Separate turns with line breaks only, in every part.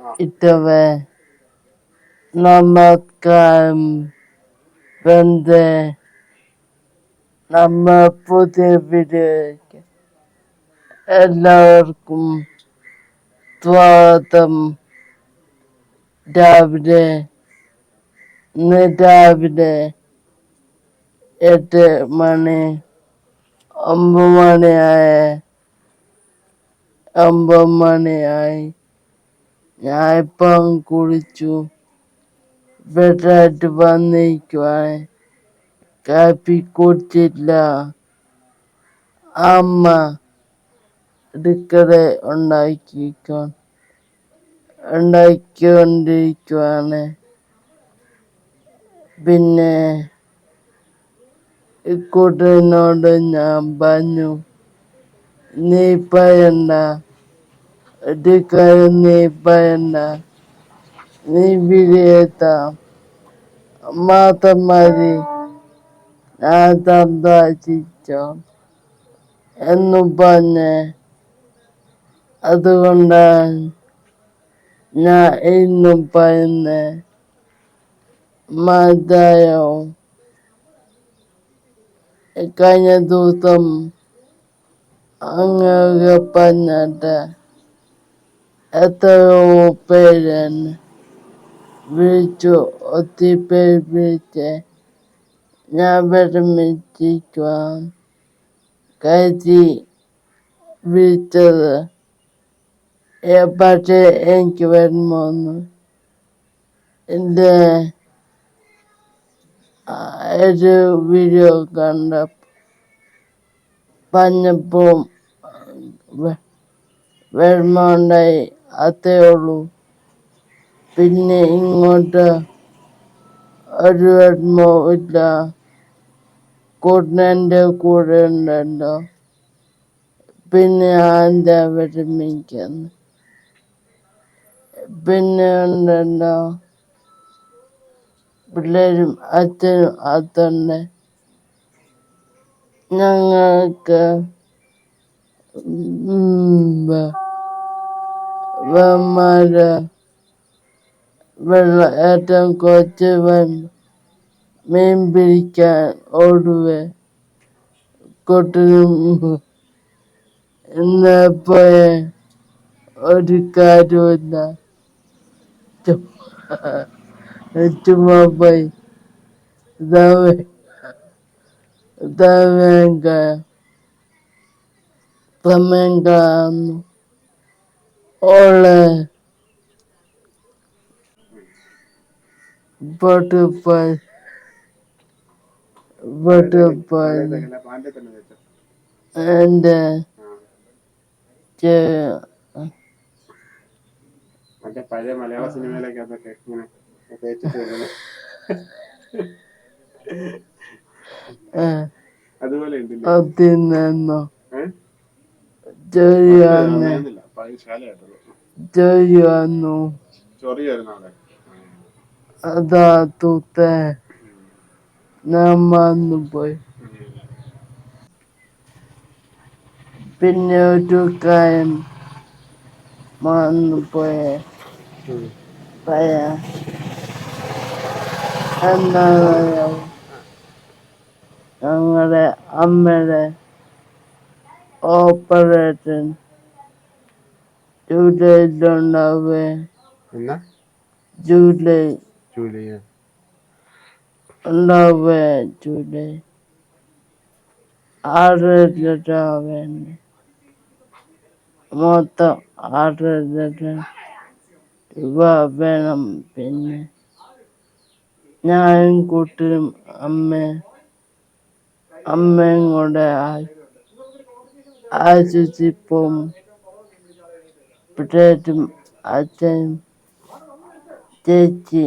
ഇട്ടവേ നമസ്കാരം വന്ന് നമ്മ പുതിയ വീഡിയോയ്ക്ക് എല്ലാവർക്കും സ്വാഗതം. രാവിലെ ഇന്ന് രാവിലെ എട്ട് മണി ഒമ്പത് മണിയായ ഒമ്പത് മണിയായി ഞാൻ ഇപ്പം കുളിച്ചു ബെഡായിട്ട് വന്നിരിക്കുവാണ്. കാപ്പി കുടിച്ചില്ല അമ്മ അടുക്കള ഉണ്ടാക്കിക്കോ ഉണ്ടാക്കിക്കൊണ്ടിരിക്കുവാണ്. പിന്നെ ഇക്കൂട്ടനോട് ഞാൻ പറഞ്ഞു നീ പറയണ്ട. കാര്യം നീ പറയണ്ട നീ വിലയിരുത്താം മാത്രം മതി ഞാൻ സന്ദർശിച്ചോ എന്നു പറഞ്ഞ് അതുകൊണ്ടാണ് ഞാൻ ഇന്നും പറയുന്ന മാതായോ കഴിഞ്ഞ ദിവസം അങ്ങനെ പറഞ്ഞിട്ട് എത്രയോ പേരാണ് വിളിച്ചു? ഒത്തിരി പേര് വിളിച്ച് ഞാൻ വിഷമിച്ചിരിക്കുവാൻ കരുതി വിളിച്ചത്. പക്ഷേ എനിക്ക് വരുമോന്ന് എന്റെ ഒരു വീഡിയോ കണ്ട പറഞ്ഞപ്പോൾ വരുമുണ്ടായി അതേ ഉള്ളൂ പിന്നെ ഇങ്ങോട്ട് ഒരു വരുമോ ഇല്ല. കൂടുന്നതിന്റെ കൂടെ ഉണ്ടല്ലോ. പിന്നെ ആന്റെ വരുമിക്കുന്നു പിന്നെ ഉണ്ടല്ലോ. പിള്ളേരും അച്ഛനും അതുണ്ട് ഞങ്ങൾക്ക് വെമ്മാര് വെള്ളം ഏറ്റവും കുറച്ച് വെ- മീൻ പിടിക്കാൻ ഓടുവേ കൊട്ടിനും ഇന്ന് പോയ ഒരു കാര്യമില്ല ചുമ്മാ പോയി. സമയം കാണുന്നു ഓളെ Butterfly. Butterfly. And uh, the.
മറ്റേ പഴയ മലയാള ഇങ്ങനെ അതുപോലെ ഉണ്ടല്ലേ
അതിൽ നിന്നോ
ഏഹ് അവിടെ
അതാ തൂത്തെ. ഞാൻ വന്നു പോയി. പിന്നെ ഒരു കാര്യം മറന്നു പോയെ. പറയാ. എന്താണെന്നറിയാമോ ഞങ്ങളുടെ അമ്മയുടെ ഓപ്പറേഷൻ ജൂലൈയിലുണ്ടാവേ.
എന്നാ?
ജൂലൈ.
ജൂലൈ
ഉണ്ടാവേ ജൂലൈ. ആറ് ലക്ഷമാവേണ്ട മൊത്തം ആറ് ലക്ഷം രൂപ വേണം പിന്നെ. ഞാനും കൂട്ടരും അമ്മ. അമ്മയും കൂടെ ആശുപത്രി പിറ്റേറ്റും അച്ഛനും ചേച്ചി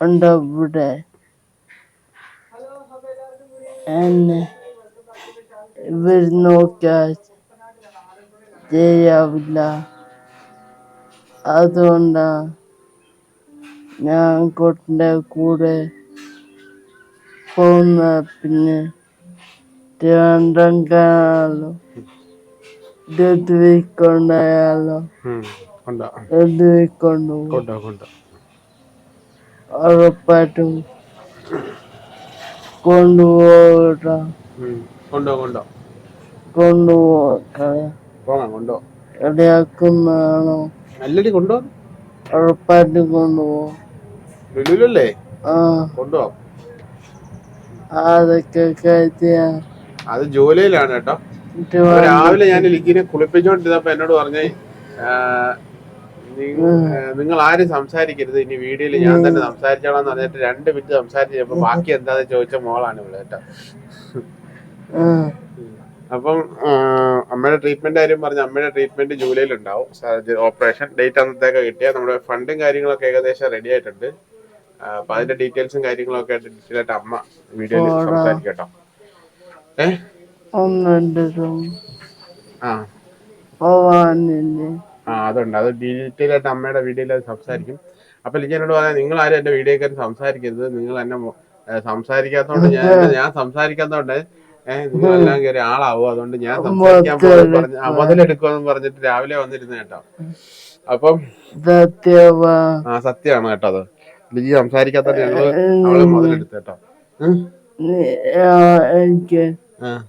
ഉണ്ടവിടെ. എന്നെ ഇവർ നോക്കിയാൽ ശരിയാവില്ല അതുകൊണ്ടാണ് ഞാൻ കൊട്ടിന്റെ കൂടെ പോകുന്ന പിന്നെ തിരുവനന്തപുരം കാണാമല്ലോ
കൊണ്ടോ.
കൊണ്ടുപോകും
കൊണ്ടോ കൊണ്ടോ.
ഉറപ്പായിട്ടും കൊണ്ടുപോകട്ടോ.
കൊണ്ടോ കൊണ്ടോ.
കൊണ്ടുപോകട്ടെ.
പോകാം കൊണ്ടോ.
ഇടയാക്കുന്നതാണോ
അല്ലടി കൊണ്ടോ.
ഉറപ്പായിട്ടും കൊണ്ടുപോകും.
ലുലുലല്ലേ
ആ.
കൊണ്ടോ
അതൊക്കെ കരുതിയാ.
അത് ജോലിയിലാണ് കേട്ടോ. രാവിലെ ഞാൻ ലിഖിനെ കുളിപ്പിച്ചോണ്ടിരുന്നപ്പോ എന്നോട് പറഞ്ഞേ നിങ്ങൾ ആരും സംസാരിക്കരുത്. ഇനി വീഡിയോയിൽ ഞാൻ തന്നെ സംസാരിച്ചോളാം എന്ന് പറഞ്ഞിട്ട് രണ്ട് മിനിറ്റ് സംസാരിച്ചപ്പോ ബാക്കി എന്താന്ന് ചോദിച്ച മോളാണ് ഇവിടെ കേട്ടോ. അപ്പം അമ്മയുടെ ട്രീറ്റ്മെന്റ് കാര്യം പറഞ്ഞ അമ്മയുടെ ട്രീറ്റ്മെന്റ് ജൂലൈയിൽ ഉണ്ടാവും. സർജറി ഓപ്പറേഷൻ ഡേറ്റ് അന്നത്തേക്ക് കിട്ടിയ. നമ്മുടെ ഫണ്ടും കാര്യങ്ങളൊക്കെ ഏകദേശം റെഡി ആയിട്ടുണ്ട്. അപ്പൊ അതിന്റെ ഡീറ്റെയിൽസും കാര്യങ്ങളൊക്കെ ആയിട്ട് ഡീറ്റെയിൽ ആയിട്ട് അമ്മ വീഡിയോയിൽ സംസാരിക്കട്ടോ. ഏഹ്
ഒന്നുണ്ട്
ആ.
പോവാനില്ലേ.
ആ അതുണ്ട്. അത് ഡീറ്റെയിൽ ആയിട്ട് അമ്മയുടെ വീഡിയോയിൽ അത് സംസാരിക്കും. അപ്പൊ ലിജി എന്നോട് പറയാം നിങ്ങൾ ആരും എന്റെ വീഡിയോ കയറി സംസാരിക്കരുത്. നിങ്ങൾ എന്നെ മൊ- ഏ, സംസാരിക്കാത്തോണ്ട് ഞാൻ ഞാൻ സംസാരിക്കാത്തോണ്ട് ഏഹ് നിങ്ങളെല്ലാം കയറി ആളാവും. അതുകൊണ്ട് ഞാൻ സംസാരിക്കാൻ പറഞ്ഞ പറഞ്ഞ് ആ, മുതലെടുക്കുമെന്ന് പറഞ്ഞിട്ട് രാവിലെ വന്നിരുന്നു കേട്ടോ. അപ്പം
സത്യവാ.
ആ സത്യമാണ് കേട്ടോ അത്. ലിജി സംസാരിക്കാത്തോണ്ട് ഞങ്ങൾ അവളെ മുതലെടുത്തു കേട്ടോ. ഉം.
നീ- ആ, എനിക്ക്
ആ.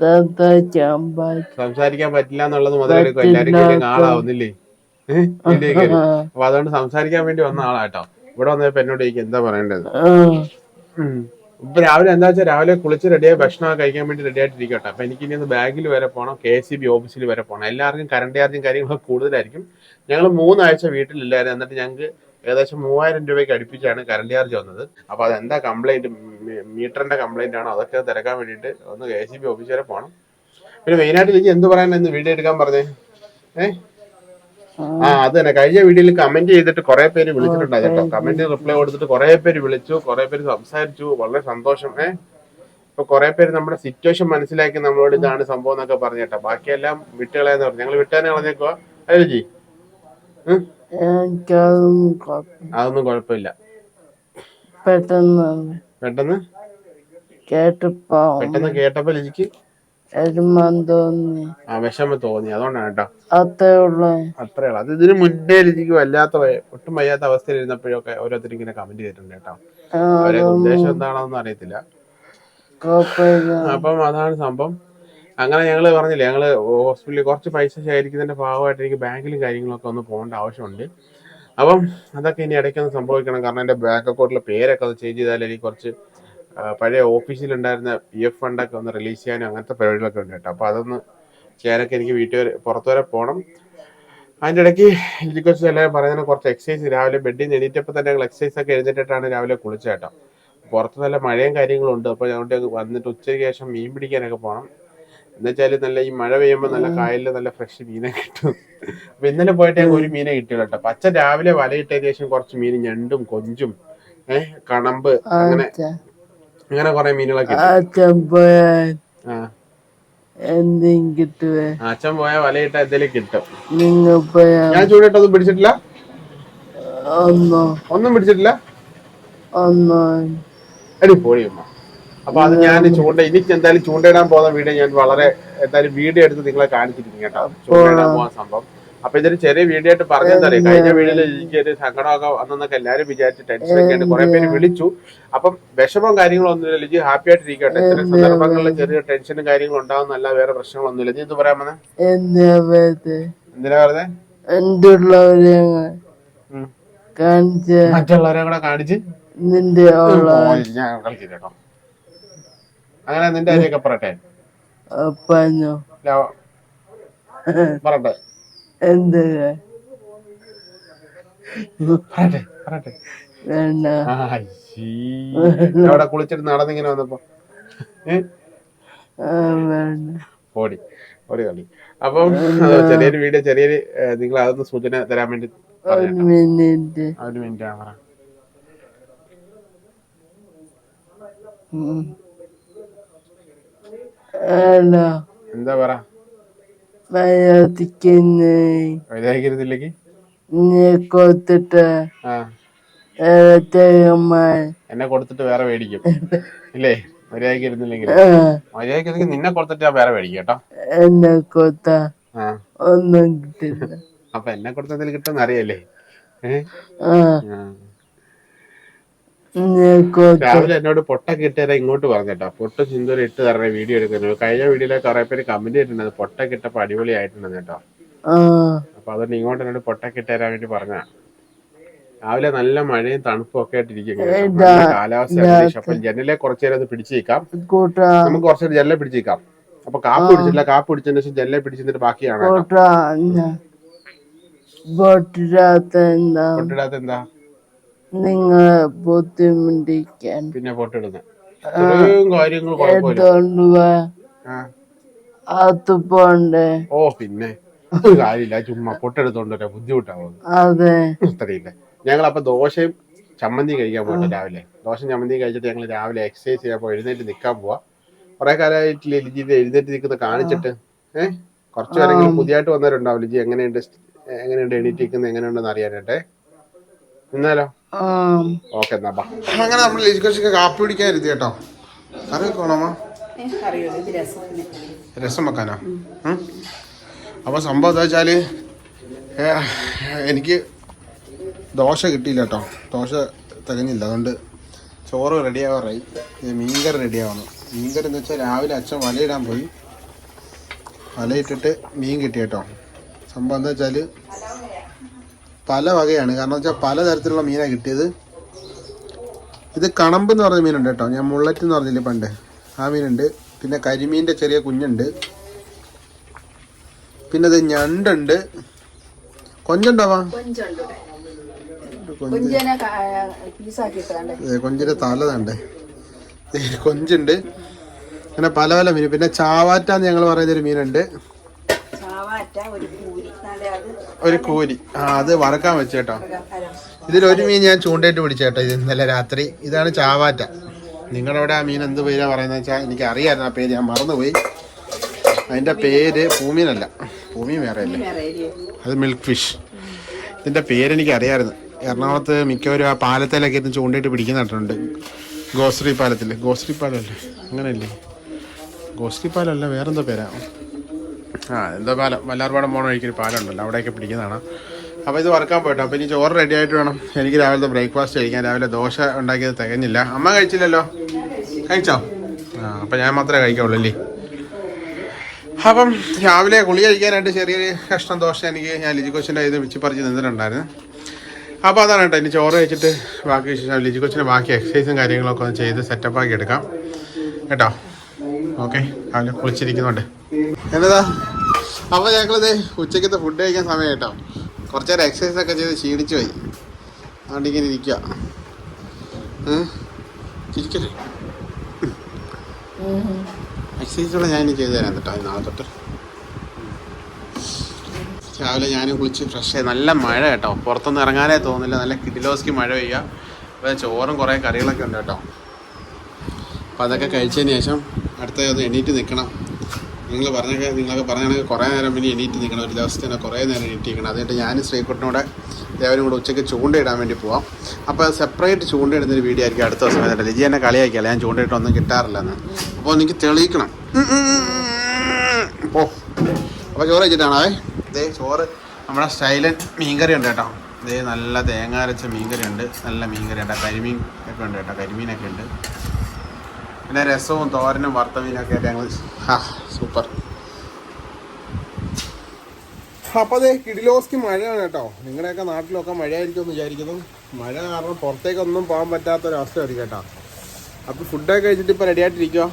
സംസാരിക്കാൻ പറ്റും
സംസാരിക്കാൻ പറ്റില്ല എന്നുള്ളത് മുതലെടുക്കും എല്ലാരും ആളാവുന്നില്ലേ അപ്പൊ അതുകൊണ്ട് സംസാരിക്കാൻ വേണ്ടി വന്ന ആളാട്ടോ. ഇവിടെ വന്നപ്പോ എന്നോട് എനിക്ക് എന്താ പറയേണ്ടത്. ഇപ്പൊ രാവിലെ എന്താ വെച്ചാൽ രാവിലെ കുളിച്ച് റെഡിയായി ഭക്ഷണം കഴിക്കാൻ വേണ്ടി റെഡി ആയിട്ടിരിക്കട്ടെ. അപ്പൊ എനിക്ക് ഇനി ഒന്ന് ബാഗിൽ വരെ പോകണം കെ സി ബി ഓഫീസിൽ വരെ പോകണം എല്ലാവർക്കും കറണ്ട് ചാർജും കാര്യങ്ങളൊക്കെ കൂടുതലായിരിക്കും. ഞങ്ങൾ മൂന്നാഴ്ച വീട്ടിലില്ലായിരുന്നു. എന്നിട്ട് ഞങ്ങൾക്ക് ഏകദേശം മൂവായിരം രൂപയ്ക്ക് അടുപ്പിച്ചാണ് കറണ്ട് ചാർജ് വന്നത്. അപ്പൊ അതെന്താ കംപ്ലൈന്റ് മീറ്ററിന്റെ കംപ്ലൈന്റ് ആണോ? അതൊക്കെ തിരക്കാൻ വേണ്ടിയിട്ട് ഒന്ന് കെ സി ബി ഓഫീസ് വരെ പോകണം പിന്നെ മെയിനായിട്ട് ചേച്ചി എന്ത് പറയാനാ ഇന്ന് വീഡിയോ എടുക്കാൻ പറഞ്ഞേ? ഏഹ് ആ അത് തന്നെ. കഴിഞ്ഞ വീഡിയോയിൽ കമന്റ് ചെയ്തിട്ട് കുറെ പേര് വിളിച്ചിട്ടുണ്ടായിരുന്നു കേട്ടോ. കമന്റ് റിപ്ലൈ കൊടുത്തിട്ട് കുറെ പേര് വിളിച്ചു കുറെ പേര് സംസാരിച്ചു. വളരെ സന്തോഷം. ഏ? ഇപ്പൊ കുറെ പേര് നമ്മുടെ സിറ്റുവേഷൻ മനസ്സിലാക്കി നമ്മളോട് ഇതാണ് സംഭവം എന്നൊക്കെ പറഞ്ഞു കേട്ടോ. ബാക്കിയെല്ലാം വിട്ടുകളയെന്ന് പറഞ്ഞു. ഞങ്ങൾ വിട്ടാനെ കളഞ്ഞേക്കോ അല്ലേ ജി?
എനിക്കതൊന്നും കുഴപ്പം
അതൊന്നും കുഴപ്പമില്ല.
പെട്ടെന്ന്
പെട്ടെന്ന്?
കേട്ടപ്പോ
പെട്ടെന്ന് കേട്ടപ്പോ ലിജിക്ക്?
തോന്നി
ആ വിഷമം തോന്നി. അതുകൊണ്ടാണ് കേട്ടോ.
അത്രേ ഉള്ളു.
അത്രേ ഉള്ളൂ. അത് ഇതിന് മുന്നേ ലിജിക്ക് വല്ലാത്ത വയ- ഒട്ടും വയ്യാത്ത അവസ്ഥയിൽ ഇരുന്നപ്പോഴൊക്കെ ഓരോരുത്തർ ഇങ്ങനെ കമന്റ് ചെയ്തിട്ടുണ്ട് കേട്ടോ. അവരെ ഉദ്ദേശം എന്താണെന്നൊന്നും അറിയത്തില്ല.
കുഴപ്പമില്ല.
അപ്പം അതാണ് സംഭവം. അങ്ങനെ ഞങ്ങൾ പറഞ്ഞില്ലേ ഞങ്ങൾ ഹോസ്പിറ്റലിൽ കുറച്ച് പൈസ ശേഖരിക്കുന്നതിന്റെ ഭാഗമായിട്ട് എനിക്ക് ബാങ്കിലും കാര്യങ്ങളൊക്കെ ഒന്ന് പോകേണ്ട ആവശ്യമുണ്ട്. അപ്പം അതൊക്കെ ഇനി ഇടയ്ക്കൊന്ന് സംഭവിക്കണം. കാരണം എന്റെ ബാങ്ക് അക്കൗണ്ടിലെ പേരൊക്കെ ഒന്ന് ചേഞ്ച് ചെയ്താൽ എനിക്ക് കുറച്ച് പഴയ ഓഫീസിലുണ്ടായിരുന്ന പി എഫ് ഫണ്ടൊക്കെ ഒന്ന് റിലീസ് ചെയ്യാനും അങ്ങനത്തെ പരിപാടികളൊക്കെ ഉണ്ട് കേട്ടോ. അപ്പോൾ അതൊന്ന് ചെയ്യാനൊക്കെ എനിക്ക് വീട്ടിൽ വരെ പുറത്തു വരെ പോകണം അതിന്റെ ഇടയ്ക്ക് ഇതിനെക്കുറിച്ച് എല്ലാവരും പറയുന്നത് കുറച്ച് എക്സസൈസ് രാവിലെ ബെഡിൽ നിന്ന് എണീറ്റപ്പോൾ തന്നെ ഞങ്ങൾ എക്സസൈസ് ഒക്കെ എഴുന്നേറ്റിട്ടാണ് രാവിലെ കുളിച്ചേട്ടോ പുറത്ത് നല്ല മഴയും കാര്യങ്ങളും ഉണ്ട്. അപ്പോൾ ഞങ്ങളുടെ വന്നിട്ട് ഉച്ചയ്ക്ക് ശേഷം മീൻ പിടിക്കാനൊക്കെ പോകണം എന്നുവെച്ചാൽ നല്ല ഈ മഴ പെയ്യുമ്പോൾ നല്ല കായലിൽ നല്ല ഫ്രഷ് മീനെ കിട്ടും. അപ്പൊ ഇന്നലെ പോയിട്ട് ഞങ്ങൾ ഒരു മീനെ കിട്ടിയുള്ളൂ കേട്ടോ. പച്ച രാവിലെ വലയിട്ടതിന് ശേഷം കുറച്ച് മീൻ ഞണ്ടും കൊഞ്ചും ഏഹ് കണമ്പ് അങ്ങനെ അങ്ങനെ കുറെ മീനുകളൊക്കെ
എന്തെങ്കിലും കിട്ടുവേ?
അച്ഛൻ പോയ വലയിട്ട എന്തെങ്കിലും കിട്ടും.
നിങ്ങൾ
ഞാൻ ചൂടിട്ടൊന്നും പിടിച്ചിട്ടില്ല?
ഒന്നോ.
പിടിച്ചിട്ടില്ല?
ഒന്നോ.
അടി പോടി അമ്മ അപ്പൊ അത് ഞാൻ ചൂണ്ട എനിക്ക് എന്തായാലും ചൂണ്ടയിടാൻ പോകുന്ന വീഡിയോ ഞാൻ വളരെ എന്തായാലും വീഡിയോ എടുത്ത് നിങ്ങളെ കാണിച്ചിരിക്കും കേട്ടോ. ചൂണ്ടയിടാൻ പോകുന്ന സംഭവം. അപ്പൊ ഇതൊരു ചെറിയ വീഡിയോ ആയിട്ട് പറഞ്ഞെന്താ അറിയാം. കഴിഞ്ഞ വീഡിയോയിൽ എനിക്ക് ഒരു സങ്കടമൊക്കെ വന്നെന്നൊക്കെ എല്ലാരും വിചാരിച്ച് ടെൻഷനൊക്കെ ആയിട്ട് ഉണ്ട് കുറെ പേര് വിളിച്ചു. അപ്പം വിഷമം കാര്യങ്ങളൊന്നും ഇല്ല ലിജി ഹാപ്പി ആയിട്ട് ഇരിക്കട്ടെ ചില സന്ദർഭങ്ങളിൽ ചെറിയ ടെൻഷനും കാര്യങ്ങളും ഉണ്ടാവുന്നല്ല വേറെ പ്രശ്നങ്ങളൊന്നുമില്ല. നീ എന്ത് പറയാൻ വന്നേ? എന്തിനാ പറഞ്ഞേ മറ്റുള്ളവരെ കൂടെ കാണിച്ച്?
നിന്റെ
ഞാൻ കളിച്ചിട്ടോ കേട്ടോ. അങ്ങനെ നിന്റെ കാര്യമൊക്കെ പറയട്ടെ.
പറഞ്ഞോ.
പറട്ടെ
എന്ത്?
പറയട്ടെ
വേണ്ട.
അവിടെ കുളിച്ചിട്ട് നടന്നിങ്ങനെ വന്നപ്പോ. ഓടി ഓടി കളി. അപ്പം ചെറിയൊരു വീഡിയോ ചെറിയൊരു നിങ്ങൾ അതൊന്ന് സൂചന തരാൻ വേണ്ടി
ഒരു മിനിറ്റ്.
ആ, ഒരു മിനിറ്റ് ആ പറ
ഉം. ഹലോ
എന്താ പറ?
കൊടുത്തിട്ട്
എന്നെ കൊടുത്തിട്ട് വേറെ മേടിക്കും. ഇല്ലേ? മര്യാദയ്ക്ക് ഇരുന്നില്ലെങ്കിൽ മര്യാദയ്ക്ക് ഇരുന്നെങ്കിൽ നിന്നെ കൊടുത്തിട്ട് ഞാൻ വേറെ മേടിക്കും കേട്ടോ.
എന്നെ
കൊടുത്ത
ഒന്നും കിട്ടില്ല.
അപ്പൊ എന്നെ കൊടുത്തതിൽ കിട്ടുന്ന അറിയല്ലേ? ഏഹ് രാവിലെ എന്നോട് പൊട്ടൊക്കെ ഇട്ട് തരാൻ ഇങ്ങോട്ട് പറഞ്ഞേട്ടാ. പൊട്ട് സിന്ദൂരം ഇട്ട് തരണ വീഡിയോ എടുക്കുന്നു കഴിഞ്ഞ വീഡിയോയിലെ കുറെ പേര് കമന്റ് ചെയ്തിട്ടുണ്ട്. പൊട്ടൊക്കെ ഇട്ടപ്പോ അടിപൊളിയായിട്ടുണ്ട് കേട്ടോ.
ആ.
അപ്പൊ അതുകൊണ്ട് ഇങ്ങോട്ട് എന്നോട് പൊട്ടൊക്കെ ഇട്ട് തരാൻ വേണ്ടി പറഞ്ഞ രാവിലെ നല്ല മഴയും തണുപ്പും ഒക്കെ ആയിട്ടിരിക്കും കാലാവസ്ഥ. അപ്പൊ ജനലെ കുറച്ചു നേരം പിടിച്ചേക്കാം.
കൂട്ടാ.
നമുക്ക് കുറച്ചു ജനലെ പിടിച്ചേക്കാം. അപ്പൊ കാപ്പ് പിടിച്ചില്ല കാപ്പ് പിടിച്ചതിന് ശേഷം ജനലെ പിടിച്ചിട്ട് ബാക്കിയാണ് കേട്ടോ.
കൂട്ടാ
പൊട്ടിടാത്ത എന്താ?
നിങ്ങളെ ബുദ്ധിമുട്ടിക്കാൻ.
പിന്നെ പൊട്ടിടുന്നത് ഇത്രയും കാര്യങ്ങൾ കുഴപ്പമില്ല.
എടുത്തോണ്ട്
ആ.
അകത്ത് പോണ്ടേ?
ഓ പിന്നെ. ഒരു കാര്യമില്ല. ചുമ്മാ പൊട്ടെടുത്തോണ്ട് വരാം ബുദ്ധിമുട്ടാവും
അതെ.
അത്രയില്ല. ഞങ്ങൾ അപ്പൊ ദോശയും ചമ്മന്തി കഴിക്കാൻ പോകട്ടെ രാവിലെ. ദോശയും ചമ്മന്തി കഴിച്ചിട്ട് ഞങ്ങൾ രാവിലെ എക്സസൈസ് ചെയ്യാൻ പോയി. എഴുന്നേറ്റ് നിൽക്കാൻ പോവാ. കുറെ കാലമായിട്ട് ലിജി എഴുന്നേറ്റ് നിൽക്കുന്നത് കാണിച്ചിട്ട്. ഏഹ് കുറച്ചു പേരെങ്കിലും പുതിയതായിട്ട് വന്നവരുണ്ടാവും. ലിജി എങ്ങനെയുണ്ട് എങ്ങനെയുണ്ട് എണീറ്റ് നിൽക്കുന്നത് എങ്ങനെയുണ്ടെന്ന് അറിയാനായിട്ടെ. എന്നാലോ? ഓക്കെ എന്നാ ബാ. അങ്ങനെ നമ്മൾ ലിജി കൊച്ചിക്ക് കാപ്പി കുടിക്കാൻ ഇരുത്തി കേട്ടോ. കറി
രസത്തിന്
രസം വെക്കാനാ. അപ്പോൾ സംഭവം എന്താ വെച്ചാൽ എനിക്ക് ദോശ കിട്ടിയില്ല കേട്ടോ. ദോശ തികഞ്ഞില്ല. അതുകൊണ്ട് ചോറ് റെഡിയാവാറായി. മീൻകറി റെഡിയാവണം. മീൻകറി എന്ന് വെച്ചാൽ രാവിലെ അച്ഛൻ വലയിടാൻ പോയി. വലയിട്ടിട്ട് മീൻ കിട്ടി കേട്ടോ. സംഭവം എന്താ വെച്ചാൽ പല വകയാണ്. കാരണം വെച്ചാൽ പലതരത്തിലുള്ള മീനാണ് കിട്ടിയത്. ഇത് കണമ്പ് എന്ന് പറഞ്ഞ മീനുണ്ട് കേട്ടോ. ഞാൻ മുള്ളറ്റ് എന്ന് പറഞ്ഞില്ലേ പണ്ട്. ആ മീനുണ്ട്. പിന്നെ കരിമീന്റെ ചെറിയ കുഞ്ഞുണ്ട്. പിന്നെ ഇത് ഞണ്ടുണ്ട്. കൊഞ്ചുണ്ടാവാ? കൊഞ്ചിന്റെ തലതുണ്ട് കൊഞ്ചുണ്ട്. അങ്ങനെ പല പല മീൻ പിന്നെ ചാവാറ്റ എന്ന് ഞങ്ങൾ പറയുന്നൊരു മീനുണ്ട്.
ചാവാറ്റ ഒരു
ഒരു കോരി ആ അത് വറക്കാൻ വെച്ചേട്ടോ. ഇതിലൊരു മീൻ ഞാൻ ചൂണ്ടയിട്ട് പിടിച്ചേട്ടോ ഇത് ഇന്നലെ രാത്രി. ഇതാണ് ചാവാറ്റ. നിങ്ങളുടെ അവിടെ ആ മീൻ എന്ത് പേരാ പറയുന്നത് വെച്ചാൽ എനിക്ക് അറിയാമായിരുന്നു ആ പേര് ഞാൻ മറന്നുപോയി. അതിന്റെ പേര് പൂമീനല്ല. ഭൂമി വേറെ അല്ലേ? അത് മിൽക്ക് ഫിഷ് ഇതിന്റെ പേരെനിക്ക് അറിയാമായിരുന്നു എറണാകുളത്ത് മിക്കവരും ആ പാലത്തിലൊക്കെ ഇരുന്ന് ചൂണ്ടയിട്ട് പിടിക്കുന്നുണ്ട് ഗോശ്രീ പാലത്തിൽ ഗോശ്രീ പാലമല്ലേ അങ്ങനെയല്ലേ? ഗോശ്രീ പാലമല്ല വേറെന്തോ പേരാ? ആ എന്തോ പാലം വല്ലാർപാടം പോകണ വഴിക്കൊരു പാലമുണ്ടല്ലോ അവിടെയൊക്കെ പിടിക്കുന്നതാണ്. അപ്പോൾ ഇത് വറക്കാൻ പോയിട്ടോ. അപ്പോൾ ഇനി ചോറ് റെഡി ആയിട്ട് വേണം. എനിക്ക് രാവിലത്തെ ബ്രേക്ക്ഫാസ്റ്റ് കഴിക്കാൻ രാവിലെ ദോശ ഉണ്ടാക്കിയത് തികഞ്ഞില്ല. അമ്മ കഴിച്ചില്ലല്ലോ? കഴിച്ചോ? ആ അപ്പോൾ ഞാൻ മാത്രമേ കഴിക്കുള്ളൂ അല്ലേ? അപ്പം രാവിലെ കുളി കഴിക്കാനായിട്ട് ചെറിയൊരു കഷ്ണം ദോശ എനിക്ക് ഞാൻ ലിജി കൊച്ചിന്റെ ഇത് വിച്ച് പറിച്ച് നിന്നിട്ടുണ്ടായിരുന്നു. അപ്പോൾ അതാണ് കേട്ടോ ഇനി ചോറ് കഴിച്ചിട്ട് ബാക്കി വിശേഷം. ലിജി കൊച്ചിന്റെ ബാക്കി എക്സസൈസും കാര്യങ്ങളൊക്കെ ഒന്ന് ചെയ്ത് സെറ്റപ്പ് ആക്കി എടുക്കാം. കേട്ടോ? ഓക്കെ രാവിലെ കുളിച്ചിരിക്കുന്നുണ്ട്. എന്നതാ? അപ്പോൾ ഞങ്ങളിത് ഉച്ചക്കത്തെ ഫുഡ് കഴിക്കാൻ സമയം കേട്ടോ കുറച്ച് നേരം എക്സസൈസ് ഒക്കെ ചെയ്ത് ക്ഷീണിച്ചു പോയി. അതുകൊണ്ട് ഇങ്ങനെ ഇരിക്കുക എക്സസൈസുകൾ ഞാൻ ഇനി ചെയ്തു തരാം കേട്ടോ. നാളെ തൊട്ട്. രാവിലെ ഞാൻ കുളിച്ച് ഫ്രഷ് ആയി നല്ല മഴ കേട്ടോ. പുറത്തൊന്നും ഇറങ്ങാനേ തോന്നില്ല. നല്ല കിഡിലോസ്ക്ക് മഴ പെയ്യുക അപ്പോൾ ചോറും കുറേ കറികളൊക്കെ ഉണ്ട് കേട്ടോ. അപ്പോൾ അതൊക്കെ കഴിച്ചതിന് ശേഷം അടുത്ത ഒന്ന് എണീറ്റ് നിൽക്കണം നിങ്ങൾ പറഞ്ഞൊക്കെ നിങ്ങളൊക്കെ പറഞ്ഞാണെങ്കിൽ കുറേ നേരം പിന്നെ എണീറ്റ് നിൽക്കണം. ഒരു ദിവസത്തിന് കുറേ നേരം എണീറ്റ് നിൽക്കണം. അതുകൊണ്ട് ഞാൻ ശ്രീകുട്ടനോടെ ദേവനും കൂടെ ഉച്ചയ്ക്ക് ചൂണ്ടയിടാൻ വേണ്ടി പോവാം. അപ്പോൾ സെപ്പറേറ്റ് ചൂണ്ടയിടുന്നൊരു വീഡിയോ ആയിരിക്കും അടുത്ത ദിവസം വരുന്നത് ലിജി എന്നെ കളിയാക്കിയല്ല? ഞാൻ ചൂണ്ടയിട്ടൊന്നും കിട്ടാറില്ലെന്ന്. അപ്പോൾ എനിക്ക് തെളിയിക്കണം. പോ. അപ്പോൾ ചോറ് വെച്ചിട്ടാണേ? ദേ ചോറ്. നമ്മുടെ സ്റ്റൈലൻ മീൻകറി ഉണ്ട് കേട്ടോ. ദേ നല്ല തേങ്ങ അരച്ച മീൻകറി ഉണ്ട്. നല്ല മീൻകറി ഉണ്ട്. കരിമീൻ ഒക്കെ ഉണ്ട് കേട്ടോ. കരിമീനൊക്കെ ഉണ്ട്. പിന്നെ രസവും തോരനും വറുത്ത മീനൊക്കെ ആയിട്ട് ഞങ്ങൾ സൂപ്പർ. അപ്പോൾ അതെ കിടിലോസ്ക്ക് മഴയാണ് കേട്ടോ. നിങ്ങളുടെയൊക്കെ നാട്ടിലൊക്കെ മഴയായിരിക്കും വിചാരിക്കുന്നു. മഴ കാരണം പുറത്തേക്കൊന്നും പോകാൻ പറ്റാത്തൊരവസ്ഥയായിരിക്കും കേട്ടോ. അപ്പോൾ ഫുഡൊക്കെ കഴിച്ചിട്ട് ഇപ്പോൾ റെഡിയായിട്ടിരിക്കോ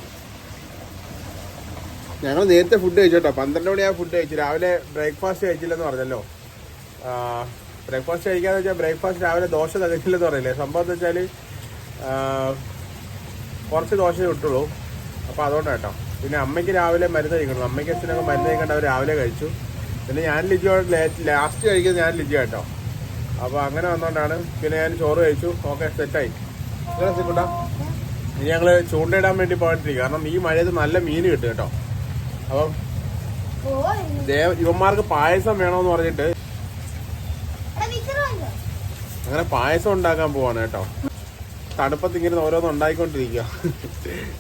ഞങ്ങൾ നേരത്തെ ഫുഡ് കഴിച്ചു കേട്ടോ. പന്ത്രണ്ട് മണിയാണ് ഫുഡ് കഴിച്ചു. രാവിലെ ബ്രേക്ക്ഫാസ്റ്റ് കഴിച്ചില്ലെന്ന് പറഞ്ഞല്ലോ. ബ്രേക്ക്ഫാസ്റ്റ് കഴിക്കാന്ന് വെച്ചാൽ ബ്രേക്ക്ഫാസ്റ്റ് രാവിലെ ദോശ തകച്ചില്ലെന്ന് പറയില്ലേ? സംഭവം എന്ന് വെച്ചാൽ കുറച്ച് ദോശ കിട്ടുള്ളൂ അപ്പോൾ അതുകൊണ്ടാണ് കേട്ടോ. പിന്നെ അമ്മയ്ക്ക് രാവിലെ മരുന്ന് കഴിക്കണം. അമ്മയ്ക്ക് അച്ഛനൊക്കെ മരുന്ന് കഴിക്കേണ്ട അവർ രാവിലെ കഴിച്ചു. പിന്നെ ഞാൻ ലിജിയോട് ലാസ്റ്റ് കഴിക്കുന്നത് ഞാൻ ലിജി കേട്ടോ അപ്പോൾ അങ്ങനെ വന്നുകൊണ്ടാണ് പിന്നെ ഞാൻ ചോറ് കഴിച്ചു. ഓക്കെ സെറ്റായി. സിക്കുട്ടാ ഇനി ഞങ്ങൾ ചൂണ്ടയിടാൻ വേണ്ടി പോയിട്ടിരിക്കും. കാരണം ഈ മഴയത്ത് നല്ല മീൻ കിട്ടും കേട്ടോ. അപ്പം ദേവ ഇവന്മാർക്ക് പായസം വേണമെന്ന് പറഞ്ഞിട്ട് അങ്ങനെ പായസം ഉണ്ടാക്കാൻ പോവാണ് കേട്ടോ. തണുപ്പത്ത് ഇങ്ങനെ ഓരോന്നും ഉണ്ടായിക്കൊണ്ടിരിക്കുക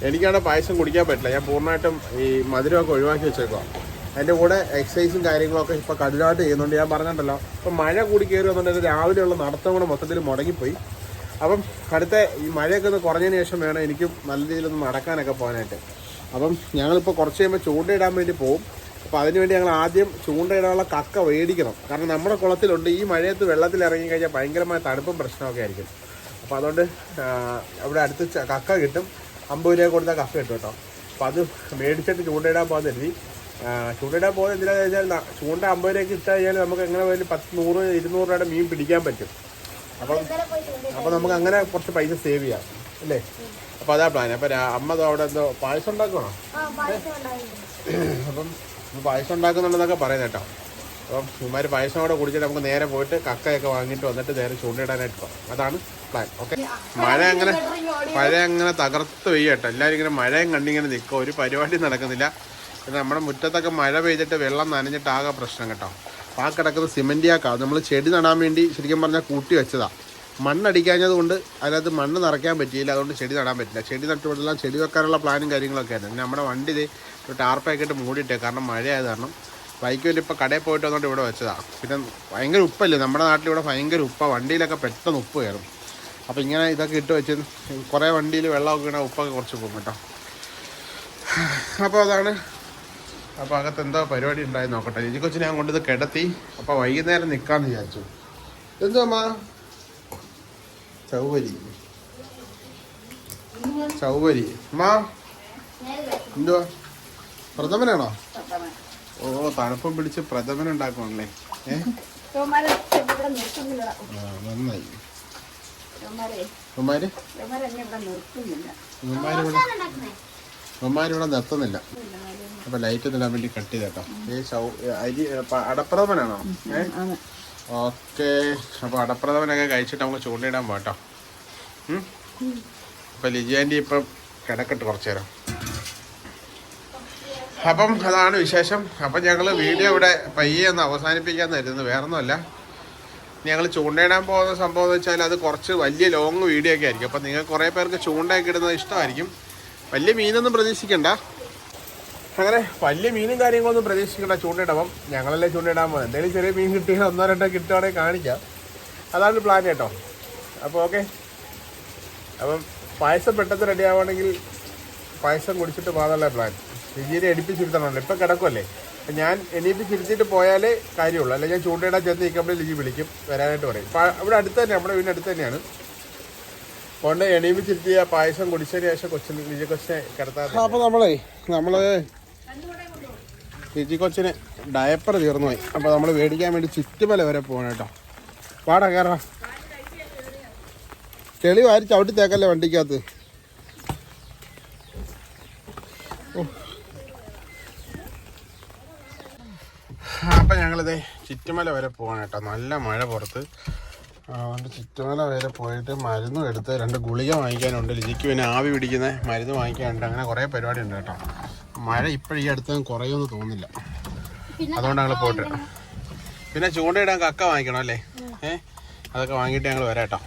എനിക്കാണ് പായസം കുടിക്കാൻ പറ്റില്ല. ഞാൻ പൂർണമായിട്ടും ഈ മധുരമൊക്കെ ഒഴിവാക്കി വെച്ചേക്കുക അതിന്റെ കൂടെ എക്സസൈസും കാര്യങ്ങളൊക്കെ ഇപ്പോൾ കഠിനമായിട്ട് ചെയ്യുന്നുണ്ട്. ഞാൻ പറഞ്ഞിട്ടല്ലോ ഇപ്പം മഴ കൂടി കയറി വന്നിട്ടുണ്ടെങ്കിൽ രാവിലെയുള്ള നടത്തം കൂടെ മൊത്തത്തിൽ മുടങ്ങിപ്പോയി. അപ്പം അടുത്ത ഈ മഴയൊക്കെ ഒന്ന് കുറഞ്ഞതിന് ശേഷം വേണം എനിക്ക് നല്ല രീതിയിലൊന്ന് നടക്കാനൊക്കെ പോകാനായിട്ട്. അപ്പം ഞങ്ങളിപ്പോൾ കുറച്ച് കഴിയുമ്പോൾ ചൂണ്ടയിടാൻ വേണ്ടി പോകും അപ്പോൾ അതിനുവേണ്ടി ഞങ്ങൾ ആദ്യം ചൂണ്ടയിടാനുള്ള കക്ക മേടിക്കണം. കാരണം നമ്മുടെ കുളത്തിലുണ്ട് ഈ മഴയത്ത് വെള്ളത്തിൽ ഇറങ്ങി കഴിഞ്ഞാൽ ഭയങ്കരമായ തണുപ്പും പ്രശ്നമൊക്കെ ആയിരിക്കും. അപ്പോൾ അതുകൊണ്ട് അവിടെ അടുത്ത് കക്ക കിട്ടും. അമ്പത് രൂപ കൊടുത്താൽ കക്ക കിട്ടും കേട്ടോ. അപ്പോൾ അത് മേടിച്ചിട്ട് ചൂണ്ടയിടാൻ പോകാൻ കരുതി. ചൂണ്ടയിടാൻ പോകുന്നത് എന്തിനാണെന്ന് വെച്ചാൽ ചൂണ്ട അമ്പത് രൂപയ്ക്ക് ഇട്ട് കഴിഞ്ഞാൽ നമുക്ക് എങ്ങനെ പോയാലും പത്ത് നൂറ് ഇരുന്നൂറ് രൂപയുടെ മീൻ പിടിക്കാൻ പറ്റും. അപ്പോൾ അപ്പോൾ നമുക്ക് അങ്ങനെ കുറച്ച് പൈസ സേവ് ചെയ്യാം. അല്ലേ? അപ്പോൾ അതാ പ്ലാൻ അപ്പോൾ അമ്മ അവിടെ എന്തോ പായസം ഉണ്ടാക്കണോ അപ്പം പായസം ഉണ്ടാക്കുന്നുണ്ടെന്നൊക്കെ പറയുന്നത് കേട്ടോ. അപ്പം ഇമാര് പായസം കൂടെ കുടിച്ചിട്ട് നമുക്ക് നേരെ പോയിട്ട് കക്കയൊക്കെ വാങ്ങിയിട്ട് വന്നിട്ട് നേരെ ചൂണ്ടയിടാനായിട്ട് പോകാം. അതാണ് പ്ലാൻ ഓക്കെ മഴ അങ്ങനെ മഴ അങ്ങനെ തകർത്ത് പെയ്യ കേട്ടോ എല്ലാവരും ഇങ്ങനെ മഴയും കണ്ടിങ്ങനെ നിൽക്കും ഒരു പരിപാടി നടക്കുന്നില്ല. പിന്നെ നമ്മുടെ മുറ്റത്തൊക്കെ മഴ പെയ്തിട്ട് വെള്ളം നനഞ്ഞിട്ട് ആകെ പ്രശ്നം കേട്ടോ. ആ കിടക്കുന്ന സിമന്റിയാക്കാം നമ്മൾ ചെടി നടാൻ വേണ്ടി ശരിക്കും പറഞ്ഞാൽ കൂട്ടി വെച്ചതാണ് മണ്ണടിക്കാഞ്ഞത് കൊണ്ട് അതിനകത്ത് മണ്ണ് നിറയ്ക്കാൻ പറ്റിയില്ല. അതുകൊണ്ട് ചെടി നടാൻ പറ്റില്ല. ചെടി നട്ടുകൊണ്ടെല്ലാം ചെടി വെക്കാനുള്ള പ്ലാനും കാര്യങ്ങളൊക്കെ ആയിരുന്നു. പിന്നെ നമ്മുടെ വണ്ടി ഇത് ഒരു ടാർപ്പൊക്കെ ഇട്ട് മൂടിയിട്ടേ. കാരണം മഴയായത് കാരണം ബൈക്ക് വലിയ ഇപ്പോൾ കടയിൽ പോയിട്ട് വന്നിട്ട് ഇവിടെ വെച്ചതാണ് പിന്നെ ഭയങ്കര ഉപ്പല്ലേ? നമ്മുടെ നാട്ടിൽ ഇവിടെ ഭയങ്കര ഉപ്പ. വണ്ടിയിലൊക്കെ പെട്ടെന്ന് ഉപ്പ് കയറും. അപ്പോൾ ഇങ്ങനെ ഇതൊക്കെ ഇട്ട് വെച്ച് കുറേ വണ്ടിയിൽ വെള്ളമൊക്കെ വീണാൽ ഉപ്പൊക്കെ കുറച്ച് പോകും കേട്ടോ. അപ്പോൾ അതാണ് അപ്പോൾ അകത്ത് എന്തോ പരിപാടി ഉണ്ടായി നോക്കട്ടെ. ഇനി കൊച്ചിനെ ഞാൻ കൊണ്ടിത് കിടത്തി. അപ്പോൾ വൈകുന്നേരം നിൽക്കാമെന്ന് വിചാരിച്ചു. എന്തോ അമ്മ? ചൗവരി. ചൗവരി. അമ്മ? എന്തുവാ? പ്രഥമനാണോ? ഓ തണുപ്പം പിടിച്ച് പ്രഥമൻ ഉണ്ടാക്കുവാണല്ലേ? ഏ? നന്നായി.
എന്നെ ഇവിടെ നിർത്തുന്നില്ല.
അപ്പൊ ലൈറ്റ് തരാൻ വേണ്ടി കട്ട് ചെയ്തേക്കാം ഈ അരി അടപ്രഥമനാണോ? ഓക്കെ. അപ്പൊ അടപ്രഥമനൊക്കെ കഴിച്ചിട്ട് നമുക്ക് ചൂണ്ടയിടാൻ പോട്ടോ അപ്പൊ ലിജിയാന്റെ ഇപ്പം കിടക്കട്ട് കുറച്ചു നേരം. അപ്പം അതാണ് വിശേഷം. അപ്പം ഞങ്ങൾ വീഡിയോ ഇവിടെ പയ്യെ ഒന്ന് അവസാനിപ്പിക്കാമെന്നായിരുന്നു വേറൊന്നുമല്ല. ഞങ്ങൾ ചൂണ്ടയിടാൻ പോകുന്ന സംഭവം എന്ന് വെച്ചാൽ അത് കുറച്ച് വലിയ ലോങ് വീഡിയോ ഒക്കെ ആയിരിക്കും. അപ്പം നിങ്ങൾ കുറേ പേർക്ക് ചൂണ്ടയൊക്കെ ഇടുന്നത് ഇഷ്ടമായിരിക്കും. വലിയ മീനൊന്നും പ്രതീക്ഷിക്കണ്ട. അങ്ങനെ വലിയ മീനും കാര്യങ്ങളൊന്നും പ്രതീക്ഷിക്കണ്ട. ചൂണ്ടയിടപ്പം ഞങ്ങളല്ലേ ചൂണ്ടയിടാൻ പോകുന്നത്. എന്തെങ്കിലും ചെറിയ മീൻ കിട്ടിയാൽ ഒന്നോ രണ്ടോ കിട്ടുകയാണെങ്കിൽ കാണിക്കാം. അതാണ് പ്ലാൻ കേട്ടോ. അപ്പോൾ ഓക്കെ അപ്പം പായസം പെട്ടെന്ന് റെഡി ആവുകയാണെങ്കിൽ പായസം കുടിച്ചിട്ട് പോകാനുള്ള പ്ലാൻ രുചിയെ അടുപ്പിച്ചിരുത്തണമല്ലോ ഇപ്പം കിടക്കുമല്ലേ ഞാൻ തിരിച്ചിട്ട് പോയാലേ കാര്യമുള്ളൂ. അല്ലെങ്കിൽ ഞാൻ ചൂണ്ടയിടാൻ ചെന്ന് നിൽക്കുമ്പോൾ ലിജി വിളിക്കും വരാനായിട്ട് പറയും. ഇവിടെ അടുത്ത് തന്നെ നമ്മുടെ വീടിന്റെ അടുത്ത് തന്നെയാണ്. അതുകൊണ്ട് എണീപ്പിച്ചിരുത്തിയ പായസം കുടിച്ചതിന് ശേഷം കൊച്ചിന് ലിജി കൊച്ചിനെ അപ്പോൾ നമ്മളേ നമ്മൾ ലിജി കൊച്ചിന് ഡയപ്പർ തീർന്നു പോയി അപ്പോൾ നമ്മൾ മേടിക്കാൻ വേണ്ടി ചുറ്റുമല വരെ പോകണം കേട്ടോ. പാടാ കയറാം ചെളി വാരി ചവിട്ടി തേക്കല്ലേ വണ്ടിക്കകത്ത്? അപ്പം ഞങ്ങളിതേ ചുറ്റുമല വരെ പോകണം കേട്ടോ. നല്ല മഴ പുറത്ത്. അതുകൊണ്ട് ചുറ്റുമല വരെ പോയിട്ട് മരുന്നും എടുത്ത് രണ്ട് ഗുളിക വാങ്ങിക്കാനുണ്ട്. ലിജിക്ക് പിന്നെ ആവി പിടിക്കുന്ന മരുന്ന് വാങ്ങിക്കാനുണ്ട്. അങ്ങനെ കുറേ പരിപാടി ഉണ്ട് കേട്ടോ. മഴ ഇപ്പോഴും ഈ അടുത്തൊന്നും കുറയുമെന്ന് തോന്നുന്നില്ല. അതുകൊണ്ട് ഞങ്ങൾ പോയിട്ട്. പിന്നെ ചൂണ്ടയിടാൻ കക്ക വാങ്ങിക്കണം അല്ലേ? ഏ? അതൊക്കെ വാങ്ങിയിട്ട് ഞങ്ങൾ വരാം കേട്ടോ.